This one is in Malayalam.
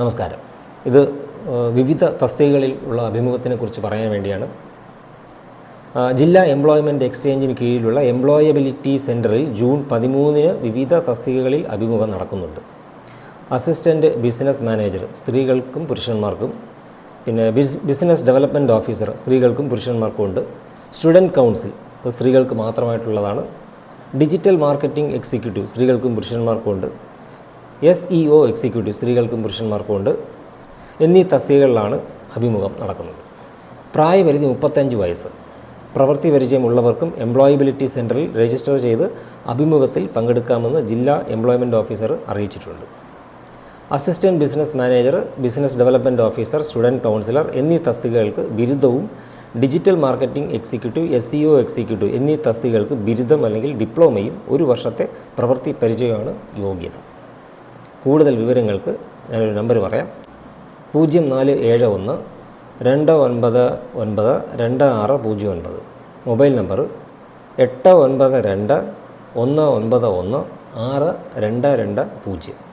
നമസ്കാരം. ഇത് വിവിധ തസ്തികകളിൽ ഉള്ള അഭിമുഖത്തിനെ കുറിച്ച് പറയാൻ വേണ്ടിയാണ്. ജില്ലാ എംപ്ലോയ്മെന്റ് എക്സ്ചേഞ്ചിന് കീഴിലുള്ള എംപ്ലോയബിലിറ്റി സെന്ററിൽ ജൂൺ പതിമൂന്നിന് വിവിധ തസ്തികകളിൽ അഭിമുഖം നടക്കുന്നുണ്ട്. അസിസ്റ്റന്റ് ബിസിനസ് മാനേജർ സ്ത്രീകൾക്കും പുരുഷന്മാർക്കും പിന്നെ ബിസിനസ് ഡെവലപ്മെന്റ് ഓഫീസർ സ്ത്രീകൾക്കും പുരുഷന്മാർക്കും ഉണ്ട്. സ്റ്റുഡന്റ് കൗൺസിൽ അത് സ്ത്രീകൾക്ക് മാത്രമായിട്ടുള്ളതാണ്. ഡിജിറ്റൽ മാർക്കറ്റിംഗ് എക്സിക്യൂട്ടീവ് സ്ത്രീകൾക്കും പുരുഷന്മാർക്കും ഉണ്ട്. എസ് ഇ ഒ എക്സിക്യൂട്ടീവ് സ്ത്രീകൾക്കും പുരുഷന്മാർക്കും ഉണ്ട്. എന്നീ തസ്തികകളിലാണ് അഭിമുഖം നടക്കുന്നത്. പ്രായപരിധി മുപ്പത്തഞ്ച് വയസ്സ്. പ്രവൃത്തി പരിചയമുള്ളവർക്കും എംപ്ലോയബിലിറ്റി സെന്ററിൽ രജിസ്റ്റർ ചെയ്ത് അഭിമുഖത്തിൽ പങ്കെടുക്കാമെന്ന് ജില്ലാ എംപ്ലോയ്മെന്റ് ഓഫീസർ അറിയിച്ചിട്ടുണ്ട്. Assistant business manager business development officer student counsellor എന്നീ തസ്തികകൾക്ക് ബിരുദവും digital marketing executive S E O executive എന്നീ തസ്തികകൾക്ക് ബിരുദം അല്ലെങ്കിൽ ഡിപ്ലോമയും ഒരു വർഷത്തെ പ്രവൃത്തി പരിചയമാണ് യോഗ്യത. കൂടുതൽ വിവരങ്ങൾക്ക് ഞാനൊരു നമ്പർ പറയാം. പൂജ്യം നാല് ഏഴ് ഒന്ന് രണ്ട് ഒൻപത് ഒൻപത് രണ്ട് ആറ് പൂജ്യം ഒൻപത്. മൊബൈൽ നമ്പർ എട്ട് ഒൻപത് രണ്ട് ഒന്ന് ഒൻപത് ഒന്ന് ആറ് രണ്ട് രണ്ട് പൂജ്യം.